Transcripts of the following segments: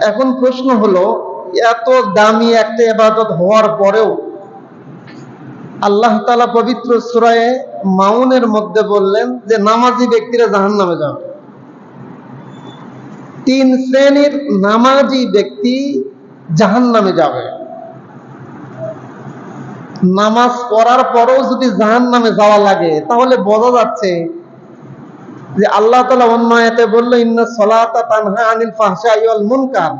এখন প্রশ্ন হলো, এত দামি একটা ইবাদত হওয়ার পরেও আল্লাহ তালা পবিত্র সুরায়ে মাউনের মধ্যে বললেন যে, নামাজি ব্যক্তিরা জাহান নামে যাবে। তিন শ্রেণির নামাজি ব্যক্তি জাহান নামে যাবে। নামাজ পড়ার পরেও যদি জাহান নামে যাওয়া লাগে, তাহলে বোঝা যাচ্ছে যে আল্লাহ তালা অন্য আয়াতে বলল, ইন্না সলাতা তানহা আনিল ওয়াল মুনকার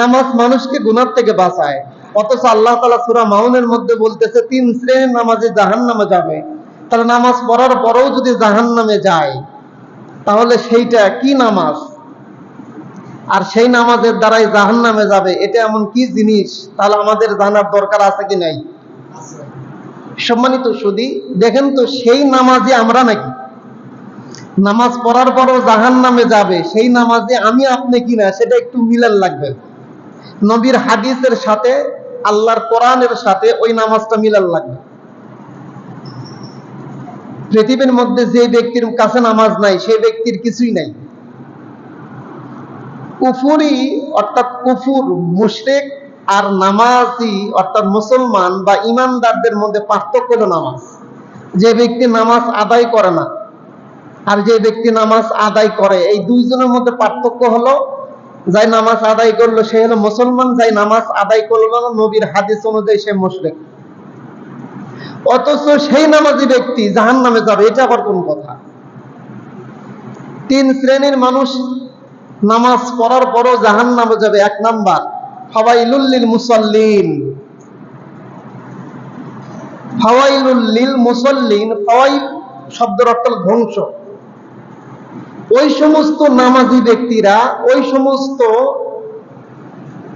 নামাজ মানুষকে গুনার থেকে বাঁচায়। অথচ আল্লাহ তালা সূরা মাউনের মধ্যে বলতেছে, তিন শ্রেণির নামাজে জাহান্নামে যাবে। তাহলে নামাজ পড়ার পরেও যদি জাহান্নামে যায়, তাহলে সেইটা কি নামাজ? আর সেই নামাজের দ্বারাই জাহান্নামে যাবে, এটা এমন কি জিনিস? তাহলে আমাদের জানার দরকার আছে কি নাই? সম্মানিত সুদী, দেখেন তো সেই নামাজে আমরা নাকি? নামাজ পড়ার পরও জাহান নামে যাবে, সেই নামাজে আমি আপনি কিনা সেটা একটু মিলান লাগবে। নবীর হাদিসের সাথে, আল্লাহর কোরআনের সাথে ওই নামাজটা মিলান লাগবে। পৃথিবীর মধ্যে যে ব্যক্তির কাছে নামাজ নাই, সেই ব্যক্তির কিছুই নাই। কুফুরি অর্থাৎ কুফুর, মুশরিক আর নামাজি অর্থাৎ মুসলমান বা ইমানদারদের মধ্যে পার্থক্য হলো নামাজ। যে ব্যক্তি নামাজ আদায় করে না আর যে ব্যক্তি নামাজ আদায় করে, এই দুইজনের মধ্যে পার্থক্য হলো, যাই নামাজ আদায় করল, সে হলো মুসলমান, যাই নামাজ আদায় করল নবীর হাদিস অনুযায়ী সে মুশরিক। অথচ সেই নামাজি ব্যক্তি জাহান নামে যাবে, এটা আবার কোন কথা? তিন শ্রেণির মানুষ নামাজ পড়ার পরও জাহান নামে যাবে, এক নাম্বার ফাওয়াইলুল্লিল মুসল্লিন। ফাওয়াইলুল্লিল মুসল্লিন, ফাওয়াইল শব্দের অর্থ ধ্বংস। ওই সমস্ত নামাজি ব্যক্তিরা, ওই সমস্ত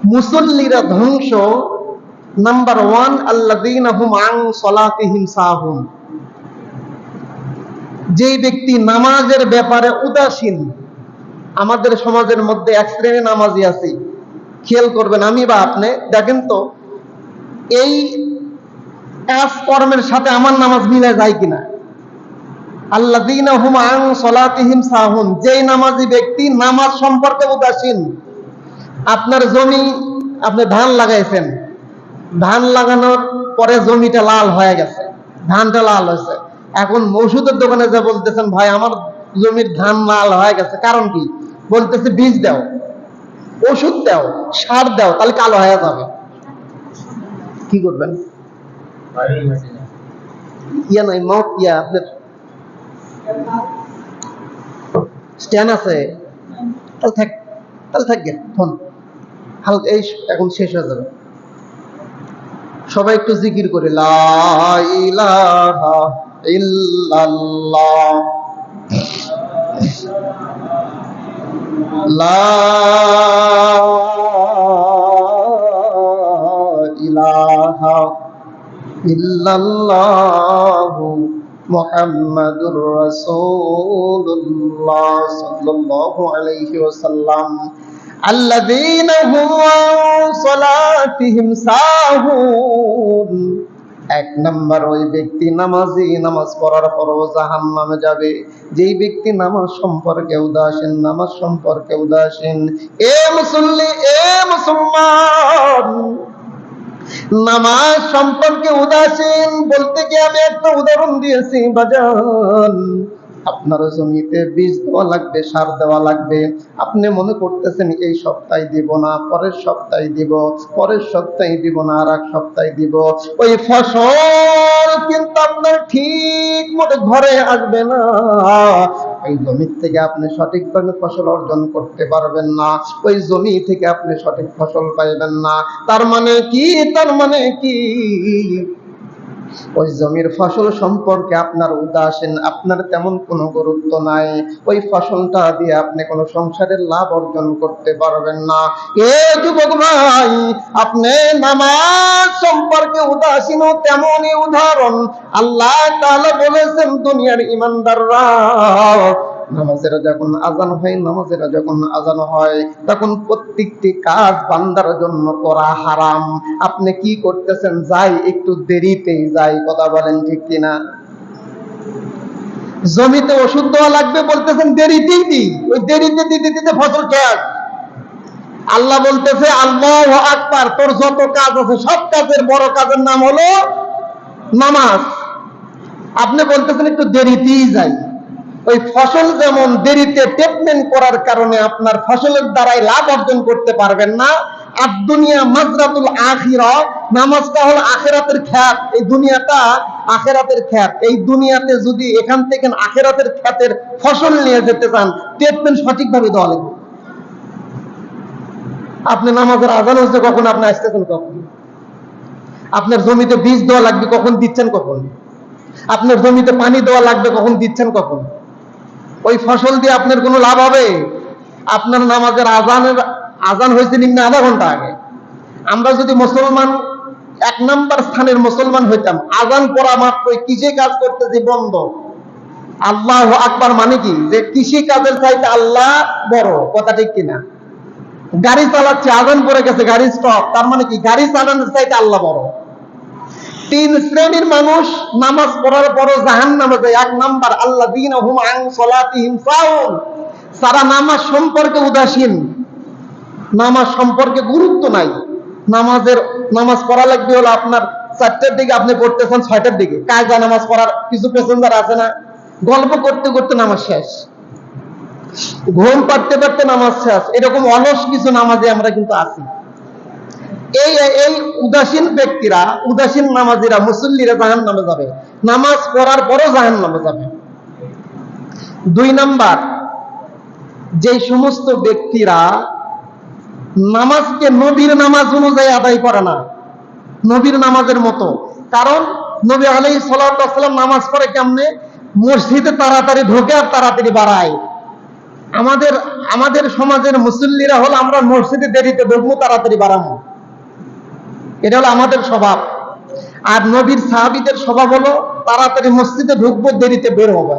মুসল্লিরা ধ্বংস। নাম্বার ওয়ান আল্লাদিনাহুম আং সলাতিহিম সাহুম যে ব্যক্তি নামাজের ব্যাপারে উদাসীন, আমাদের সমাজের মধ্যে এক শ্রেণি নামাজি আছে। খেয়াল করবেন আমি বা আপনি, দেখেন তো, এই কাজ কর্মের সাথে আমার নামাজ মিলে যায় কিনা? যেই নামাজি সম্পর্কে আপনার জমি আপনি ধান লাগাইছেন, ধান লাগানোর পরে জমিটা লাল হয়ে গেছে দোকানে যে বলতেছেন, ভাই, আমার জমির ধান লাল হয়ে গেছে, কারণ কি? বলতেছে, বীজ দাও, ওষুধ দাও, সার দাও, তাহলে কালো হয়ে যাবে। কি করবেন? ইয়া নাই মত ইয়া, আপনার স্ট্যান্ড আছে। তাহলে থাক, তাহলে থাকবে ফোন হালকা এই এখন শেষ হয়ে যাবে। সবাই একটু জিকির করে লা ইলাহা ইল্লাল্লাহ। লা ইলাহা ইল্লাল্লাহু মুহাম্মাদুর রাসূলুল্লাহ সাল্লাল্লাহু আলাইহি ওয়াসাল্লাম الذين هم عن صلاتهم সাহুন এক নম্বর ওই ব্যক্তি নামাজি নামাজ পড়ার পরও জাহান নামে যাবে যেই ব্যক্তি নামাজ সম্পর্কে উদাসীন নামাজ সম্পর্কে উদাসীন এ মুসল্লি এ মুসলমান নামাজ সম্পর্কে উদাসীন বলতে গিয়ে আমি একটা উদাহরণ দিয়েছি, বাজান। আপনার জমিতে বীজ দেওয়া লাগবে, সার দেওয়া লাগবে। আপনি মনে করতেছেন, এই সপ্তাহে দিব না, পরের সপ্তাহে দিব, পরের সপ্তাহে দিব না, আর এক সপ্তাহে দিব। ওই ফসল কিন্তু আপনার ঠিক মতো ঘরে আসবে না। ওই জমি থেকে আপনি সঠিকভাবে ফসল অর্জন করতে পারবেন না, ওই জমি থেকে আপনি সঠিক ফসল পাইবেন না। তার মানে কি? তার মানে কি? ওই জমির ফসল সম্পর্কে আপনার উদাসীন, আপনার তেমন কোনো গুরুত্ব নাই। ওই ফসলটা দিয়ে আপনি কোনো সংসারের লাভ অর্জন করতে পারবেন না। এ যুবক ভাই, আপনি নামাজ সম্পর্কে উদাসীন তেমনই উদাহরণ। আল্লাহ তাআলা বলেছেন, দুনিয়ার ইমানদাররা নামাজের যখন আজান হয়, নামাজের যখন আজান হয়, তখন প্রত্যেকটি কাজ বান্দার জন্য করা হারাম। আপনি কি করতেছেন? যাই, একটু দেরিতেই যাই, কথা বলেন ঠিক কিনা? জমিতে ওষুধ দেওয়া লাগবে বলতেছেন, দেরিতেই দিই ওই দেরিতে দিতে দিতে ফসল শেষ আল্লাহ বলতেছে, আল্লাহ আকবার, তোর যত কাজ আছে, সব কাজের বড় কাজের নাম হলো নামাজ। আপনি বলতেছেন, একটু দেরিতেই যাই। ওই ফসল যেমন দেরিতে ট্রিটমেন্ট করার কারণে আপনার ফসলের দ্বারাই লাভ অর্জন করতে পারবেন না। আর দুনিয়া মাজরাতুল আখিরা, নামাজটা হলো আখেরাতের খ্যাত। এই দুনিয়াটা আখেরাতের খ্যাত। এই দুনিয়াতে যদি এখান থেকে আখেরাতের খ্যাতের ফসল নিয়ে যেতে চান ট্রিটমেন্ট সঠিকভাবে দেওয়া লাগবে। আপনি নামাজের আজান হচ্ছে কখন? আপনি আসতেছেন কখন? আপনার জমিতে বীজ দেওয়া লাগবে কখন? দিচ্ছেন কখন? আপনার জমিতে পানি দেওয়া লাগবে কখন? দিচ্ছেন কখন? ওই ফসল দিয়ে আপনার কোনো লাভ হবে? আপনার নামাজের আজানের আজান হয়েছে নিম্নে আধা ঘণ্টা আগে। আমরা যদি মুসলমান, এক নাম্বার স্থানের মুসলমান হইতাম, আজান পড়া মাত্রই কৃষি কাজ করতেছি বন্ধ? আল্লাহ আকবার মানে কি? যে কৃষি কাজের চাইতে আল্লাহ বড়, কথা ঠিক কিনা? গাড়ি চালাচ্ছে, আজান পড়ে গেছে, গাড়ি স্টপ তার মানে কি? গাড়ি চালানোর চাইতে আল্লাহ বড়। তিন শ্রেণির মানুষ নামাজ পড়ার পরও জাহান নামে যায়। এক নাম্বার আল্লাহ দিন সারা নামাজ সম্পর্কে উদাসীন। নামাজ সম্পর্কে গুরুত্ব নাই। নামাজের, নামাজ পড়া লাগবে হলো আপনার চারটার দিকে আপনি পড়তেছেন ছয়টার দিকে। কায়দা নামাজ পড়ার কিছু প্যাসেঞ্জার আছে না? গল্প করতে করতে নামাজ শেষ। ঘুম পাড়তে পারতে নামাজ শেষ। এরকম অলস কিছু নামাজে আমরা কিন্তু আছি। এই এই উদাসীন ব্যক্তিরা, উদাসীন নামাজিরা মুসল্লিরা জাহান নামে যাবে। নামাজ পড়ার পরও জাহান নামে যাবে। দুই নাম্বার যে সমস্ত ব্যক্তিরা নামাজকে নবীর নামাজ অনুযায়ী আদায় করে না, নবীর নামাজের মতো, কারণ নবী আলাই সাল্লাম নামাজ পড়ে কেমনে? মসজিদে তাড়াতাড়ি ঢোকে আর তাড়াতাড়ি বাড়ায়। আমাদের আমাদের সমাজের মুসল্লিরা হলো, আমরা মসজিদে দেরিতে ঢুকবো, তাড়াতাড়ি বাড়াবো। এটা হলো আমাদের স্বভাব। আর নবীর সাহাবিদের স্বভাব হলো তাড়াতাড়ি মসজিদে ঢুকবো, দেরিতে বের হবে।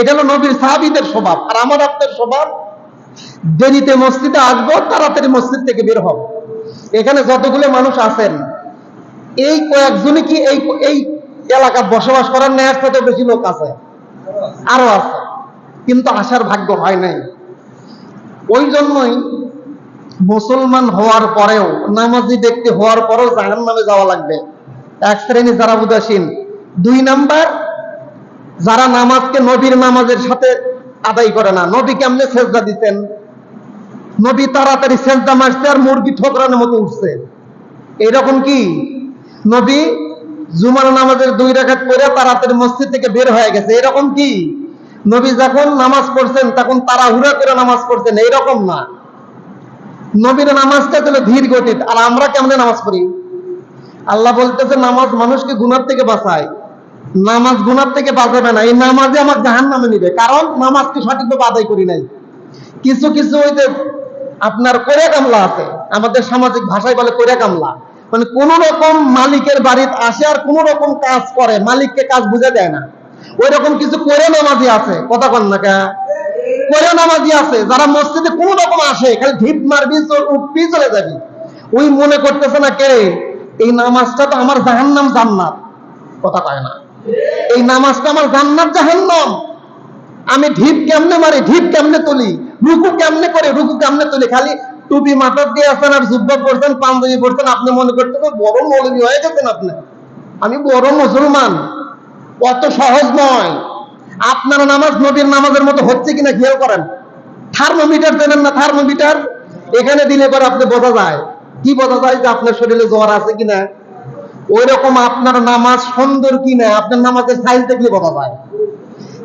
এটা হলো নবীর সাহাবিদের স্বভাব। আর আমার আপনার স্বভাব, দেরিতে মসজিদে আসব, তাড়াতাড়ি মসজিদ থেকে বের হব। এখানে যতগুলো মানুষ আছেন, এই কয়েকজনই কি এই এই এলাকা বসবাস করার ন্যায়ের সাথে বেশি লোক আছে? আরও আছে। কিন্তু আসার ভাগ্য হয় নাই। ওই জন্যই মুসলমান হওয়ার পরেও, নামাজি ব্যক্তি হওয়ার পরেও জাহান নামে যাওয়া লাগবে। এক শ্রেণি যারা উদাসীন, দুই নাম্বার, যারা নামাজকে নবীর নামাজের সাথে আদায় করে না। নবী কেমনে সেজদা দিতেন? নবী তাড়াতাড়ি সেজদা মারছে আর মুরগি ঠোকরানোর মতো উঠছে। এরকম কি? নবী জুমার নামাজের দুই রাখাত করে তাড়াতাড়ি মসজিদ থেকে বের হয়ে গেছে। এরকম কি? নবী যখন নামাজ পড়ছেন, তখন তাড়াহুড়া করে নামাজ পড়ছেন। এইরকম না। নবীর নামাজটা ছিল ধীর গতিত। আর আমরা কেমনে নামাজ পড়ি? আল্লাহ বলতেছে, নামাজ মানুষকে গুনার থেকে বাঁচায়। নামাজ গুনার থেকে বাঁচাবে না। এই নামাজে আমার জাহান নামে নিবে। কারণ নামাজকে সঠিকভাবে আদায় করি নাই। কিছু কিছু ওই যে আপনার করে কামলা আছে, আমাদের সামাজিক ভাষায় বলে করে কামলা। মানে কোন রকম মালিকের বাড়িতে আসে আর কোন রকম কাজ করে। মালিককে কাজ বুঝে দেয় না। ওই রকম কিছু করে নামাজি আছে। কথা কন না করে নামাজি আছে, যারা মসজিদে কোন রকম আসে, খালি ঢিপ মারবি উঠবি, চলে যাবি। ওই মনে করতেছে না, কে এই নামাজটা তো আমার জাহান্নাম, জান্নাত। কথা কয় না। এই নামাজটা আমার জান্নাত, জাহান্নাম। আমি ঢিপ কেমনে মারি, ঢিপ কেমনে তুলি, রুকু কেমনে করে, রুকু কেমনে তুলি? খালি টুপি মাথার দিয়ে আছেন আর জুব্বা পড়ছেন পাঞ্জাবি পড়ছেন আপনি মনে করতেছেন বড় মৌলবী হয়ে গেছেন আপনি। আমি বড় মুসলমান, অত সহজ নয় আপনার নামাজ নবীর নামাজের মতো হচ্ছে কিনা খেয়াল করেন? থার্মোমিটার জানেন না থার্মোমিটার? এখানে দিলে পরে আপনি বোঝা যায়। কি বোঝা যায় যে আপনার শরীরে জ্বর আছে কিনা? ওই রকম আপনার নামাজ সুন্দর কিনা? আপনার নামাজের সাইজ দেখলে বোঝা যায়।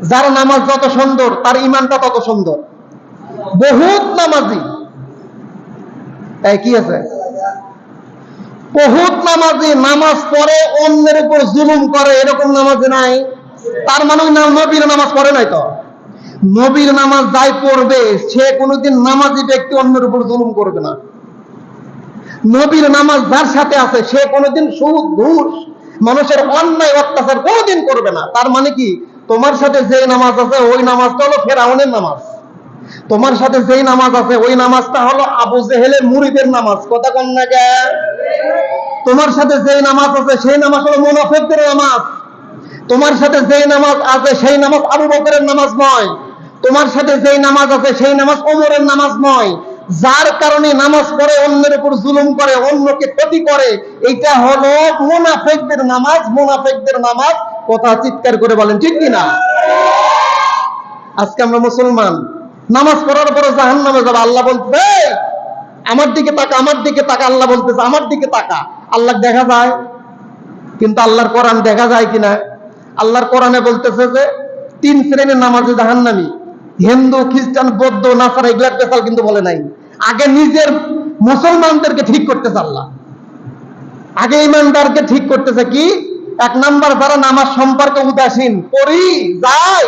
যার নামাজ যত সুন্দর, তার ইমানটা তত সুন্দর। বহুত নামাজি। এই কি আছে? বহুত নামাজি। নামাজ পড়ে অন্যের উপর জুলুম করে, এরকম নামাজি নাই। তার মানে নবীর নামাজ পড়ে নাই তো? নবীর নামাজ যাই পড়বে, সে কোনোদিন নামাজি ব্যক্তি অন্যের উপর জুলুম করবে না। নবীর নামাজ যার সাথে আছে, সে কোনোদিন সুদ, ঘুষ, মানুষের অন্যায়, অত্যাচার কোনোদিন করবে না। তার মানে কি? তোমার সাথে যে নামাজ আছে, ওই নামাজটা হলো ফেরাউনের নামাজ। তোমার সাথে যেই নামাজ আছে, ওই নামাজটা হলো আবু জেহেলের মুরিদের নামাজ। কথা কন না তোমার সাথে যেই নামাজ আছে, সেই নামাজ হলো মুনাফেকদের নামাজ। তোমার সাথে যেই নামাজ আছে সেই নামাজ আবু বকরের নামাজ নয়। তোমার সাথে যেই নামাজ আছে সেই নামাজ ওমরের নামাজ নয়। যার কারণে নামাজ পড়ে অন্যের উপর জুলুম করে, অন্যকে ক্ষতি করে এটা হলো মুনাফেকদের নামাজ মুনাফেকদের নামাজ। কথা চিৎকার করে বলেন, ঠিক কিনা আজকে আমরা মুসলমান, নামাজ পড়ার পরে জাহান নামে যাব, আল্লাহ বলতে আমার দিকে তাকা, আমার দিকে তাকা, আল্লাহ বলতেছে, আমার দিকে তাকা। আল্লাহ দেখা যায়, কিন্তু আল্লাহর কোরআন দেখা যায় কিনা? আল্লাহর কোরআনে বলতেছে যে, তিন শ্রেণির নামাজে জাহান্নামী। হিন্দু, খ্রিস্টান, বৌদ্ধ, নাসারা এগুলার পেশাল কিন্তু বলে নাই। আগে নিজের মুসলমানদেরকে ঠিক করতেছে আল্লাহ। আগে ইমানদারকে ঠিক করতেছে কি? এক নাম্বার যারা নামাজ সম্পর্কে উদাসীন করি যাই।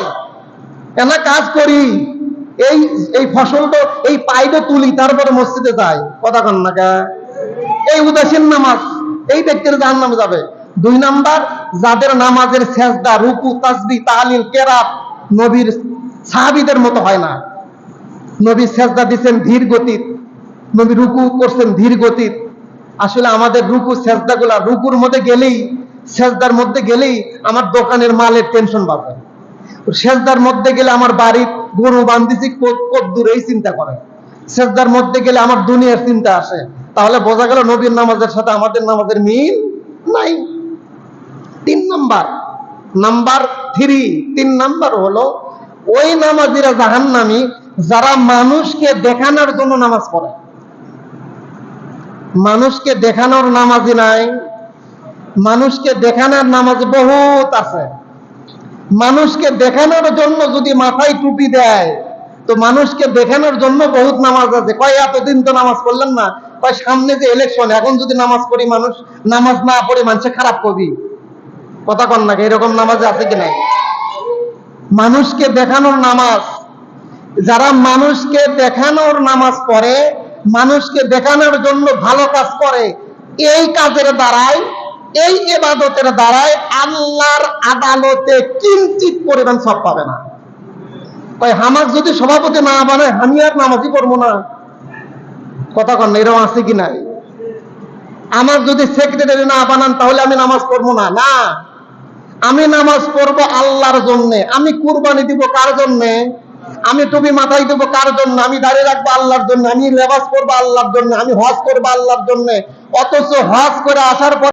এনা কাজ করি? এই এই ফসলটা এই পাইডে তুলি, তারপরে মসজিদে যাই। কথা কন না এই উদাসীন নামাজ, এই ব্যক্তির জাহান নামে যাবে। দুই নাম্বার, যাদের নামাজের সেজদা, রুকু তাসবি তাহলিল, কেরাত নবীর সাহাবিদের মতো হয় না। নবী সেজদা দিচ্ছেন ধীর গতির নবী রুকু করছেন ধীর গতির আসলে আমাদের রুকু সেজদা গুলা রুকুর মধ্যে গেলেই, সেজদার মধ্যে গেলেই আমার দোকানের মালের টেনশন বাড়বে। সেজদার মধ্যে গেলে আমার বাড়ির গরু বান্ধিছি কদ্দূর এই চিন্তা করে। সেজদার মধ্যে গেলে আমার দুনিয়ার চিন্তা আসে। তাহলে বোঝা গেল নবীর নামাজের সাথে আমাদের নামাজের মিল নাই। তিন নাম্বার। Number three. তিন নাম্বার হলো, ওই নামাজিরা জাহান্নামী, যারা মানুষকে দেখানোর জন্য নামাজ পড়ে। মানুষকে দেখানোর নামাজি নাই। মানুষকে দেখানোর নামাজ বহুত আছে। মানুষকে দেখানোর জন্য যদি মাথায় টুপি দেয়, তো মানুষকে দেখানোর জন্য বহুত নামাজ আছে। কয়, এতদিন তো নামাজ পড়লেন না। কয়, সামনে যে ইলেকশন এখন যদি নামাজ পড়ি মানুষ, নামাজ না পড়ে মানুষে খারাপ কবি কথা কন না, এরকম নামাজ আছে কি নাই? মানুষকে দেখানোর নামাজ। যারা মানুষকে দেখানোর নামাজ পড়ে, মানুষকে দেখানোর জন্য ভালো কাজ করে, এই কাজের দ্বারাই, এই এবাদতের দ্বারাই আল্লাহর আদালতে কিঞ্চিত পরিমাণ সব পাবে না। কয়, হামাক যদি সভাপতি না বানায়, আমি আর নামাজই করব না। কথা কন এরকম আছে কি নাই? আমার যদি সেক্রেটারি না বানান, তাহলে আমি নামাজ পড়ব না? না। আমি নামাজ পড়ব আল্লাহর জন্যে। আমি কুরবানি দিব কার জন্যে? আমি টুপি মাথায় দেবো কার জন্য? আমি দাঁড়িয়ে রাখব আল্লাহর জন্য? আমি লেবাস করব আল্লাহর জন্য? আমি হজ করব আল্লাহর জন্য? অথচ হজ করে আসার পর